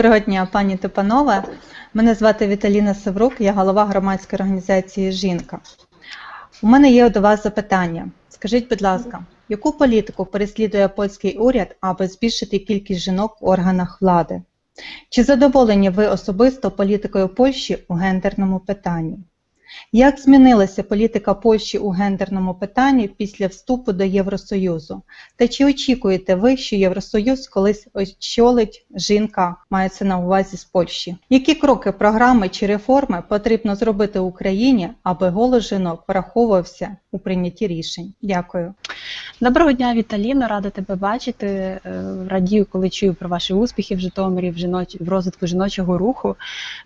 Доброго дня, пані та панове. Мене звати Віталіна Саврук, я голова громадської організації Жінка. У мене є до вас запитання. Скажіть, будь ласка, яку політику переслідує польський уряд, аби збільшити кількість жінок в органах влади? Чи задоволені ви особисто політикою Польщі у гендерному питанні? Як змінилася політика Польщі у гендерному питанні після вступу до Євросоюзу? Та чи очікуєте ви, що Євросоюз колись очолить жінка, мається на увазі з Польщі? Які кроки, програми чи реформи потрібно зробити Україні, аби голос жінок враховувався у прийнятті рішень? Дякую. Доброго дня, Віталіно, рада тебе бачити. Е, Радію, коли чую про ваші успіхи в Житомирі, в жіноч... в розвитку жіночого руху.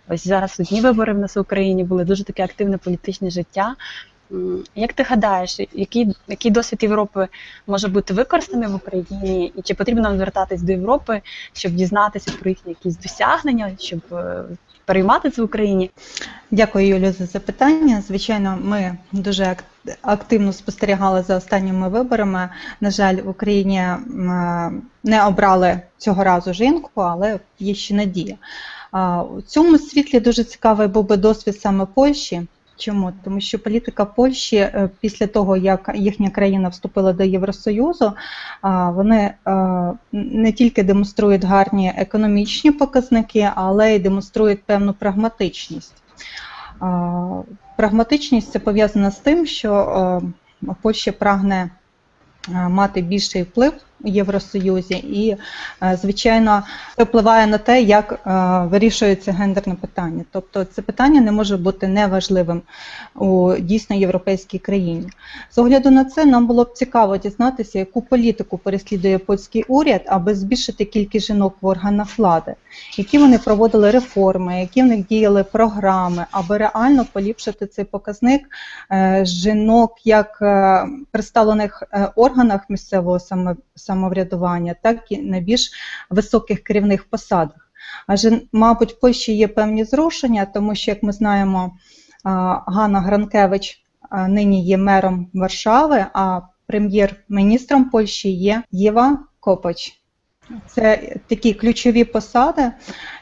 Ось зараз одні вибори в нас в Україні були дуже таке активне політичне життя. Як ти гадаєш, який, який досвід Європи може бути використаний в Україні, і чи потрібно звертатись до Європи, щоб дізнатися про їхні якісь досягнення, щоб е, переймати це в Україні? Дякую, Юлю, за запитання. Звичайно, ми дуже активно спостерігали за останніми виборами. На жаль, в Україні не обрали цього разу жінку, але є ще надія. У цьому світлі дуже цікавий був би досвід саме Польщі. Чому? Тому що політика Польщі е, після того, як їхня країна вступила до Євросоюзу, вони е, не тільки демонструють гарні економічні показники, але й демонструють певну прагматичність. Прагматичність це пов'язана з тим, що е, Польща прагне мати більший вплив Євросоюзі, і, е, звичайно, це впливає на те, як е, вирішується гендерне питання. Тобто це питання не може бути неважливим у дійсно європейській країні. З огляду на це нам було б цікаво дізнатися, яку політику переслідує польський уряд, аби збільшити кількість жінок в органах влади, які вони проводили реформи, які в них діяли програми, аби реально поліпшити цей показник е, жінок як представлених органах місцевого само- самоврядування, так і на більш високих керівних посадах. Адже, мабуть, в Польщі є певні зрушення, тому що, як ми знаємо, Ганна Гранкевич нині є мером Варшави, а прем'єр-міністром Польщі є Єва Копач. Це такі ключові посади,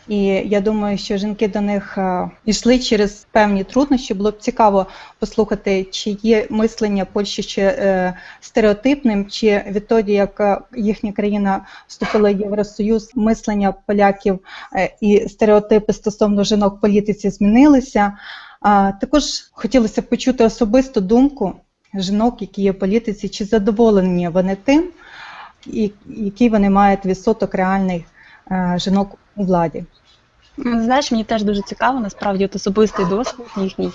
і я думаю, що жінки до них е, йшли через певні труднощі. Було б цікаво послухати, чи є мислення Польщі ще стереотипним, чи відтоді, як е, їхня країна вступила в Євросоюз, мислення поляків е, і стереотипи стосовно жінок в політиці змінилися. Також хотілося почути особисту думку жінок, які є в політиці, чи задоволені вони тим, який вони мають відсоток реальних е, жінок у владі. Ну, Знаєш, мені теж дуже цікаво, насправді, от особистий досвід їхній.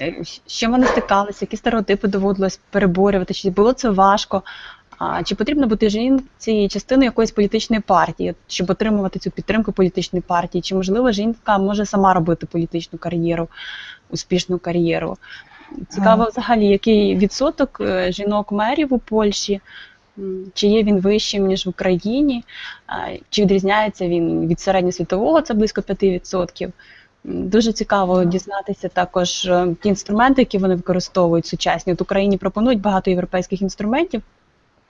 Е, з чим вони стикалися, які стереотипи доводилось переборювати, чи було це важко? А, чи потрібно бути жінці частиною якоїсь політичної партії, щоб отримувати цю підтримку політичної партії? Чи можливо жінка може сама робити політичну кар'єру, успішну кар'єру? Цікаво, взагалі, який відсоток е, жінок-мерів у Польщі, чи є він вищим, ніж в Україні, чи відрізняється він від середньосвітового, це близько 5%. Дуже цікаво дізнатися також е, ті інструменти, які вони використовують сучасні. От Україні пропонують багато європейських інструментів.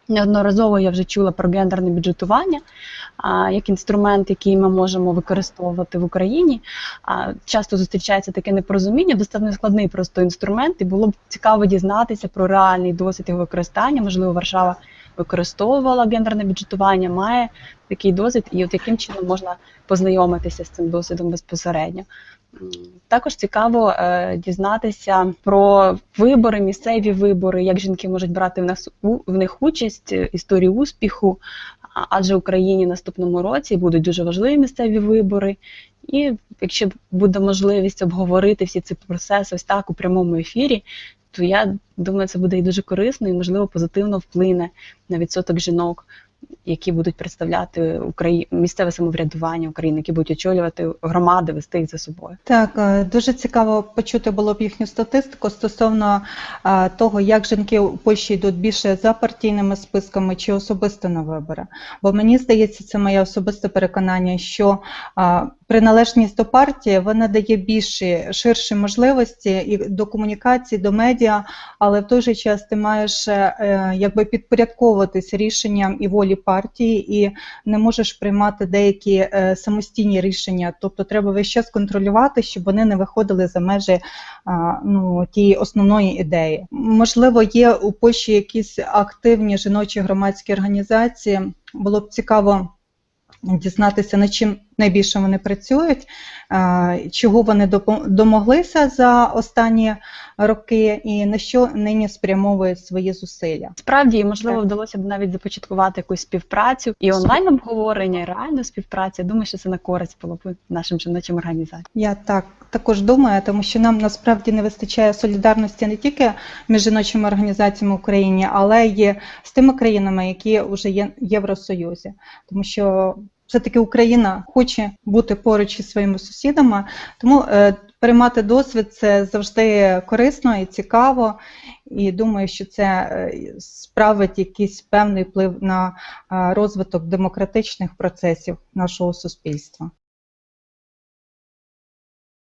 Неодноразово я вже чула про гендерне бюджетування як інструмент, який ми можемо використовувати в Україні. Часто зустрічається таке непорозуміння, достатньо складний просто інструмент, і було б цікаво дізнатися про реальний досвід його використання. Можливо, Варшава використовувала гендерне бюджетування, має такий досвід, і от яким чином можна познайомитися з цим досвідом безпосередньо. Також цікаво е, дізнатися про вибори, місцеві вибори, як жінки можуть брати в них участь, е, історію успіху. Адже в Україні наступному році будуть дуже важливі місцеві вибори. І якщо буде можливість обговорити всі ці процеси ось так у прямому ефірі, то я думаю, це буде і дуже корисно, і можливо позитивно вплине на відсоток жінок, які будуть представляти Украї... місцеве самоврядування України, які будуть очолювати громади, вести їх за собою. Так, е, дуже цікаво почути було б їхню статистику стосовно е, того, як жінки у Польщі йдуть більше за партійними списками чи особисто на вибори. Бо мені здається, це моє особисте переконання, що е, приналежність до партії вона дає більші ширші можливості і до комунікації, до медіа, але в той же час ти маєш якби підпорядковуватись рішенням і волі партії. Партії і не можеш приймати деякі е, самостійні рішення. Тобто треба весь час контролювати, щоб вони не виходили за межі ну, тієї основної ідеї. Можливо, є у Польщі якісь активні жіночі громадські організації. Було б цікаво дізнатися, над чим найбільше вони працюють, чого вони домоглися за останні роки, і на що нині спрямовують свої зусилля. Справді, можливо, Так. вдалося б навіть започаткувати якусь співпрацю і онлайн обговорення, і реальну співпрацю. Я думаю, що це на користь було б нашим жіночим організаціям. Я так також думаю, тому що нам насправді не вистачає солідарності не тільки між жіночими організаціями в Україні, але й з тими країнами, які вже є в Євросоюзі, тому що все-таки Україна хоче бути поруч із своїми сусідами, тому е, переймати досвід це завжди корисно і цікаво. І думаю, що це е, справить якийсь певний вплив на е, розвиток демократичних процесів нашого суспільства.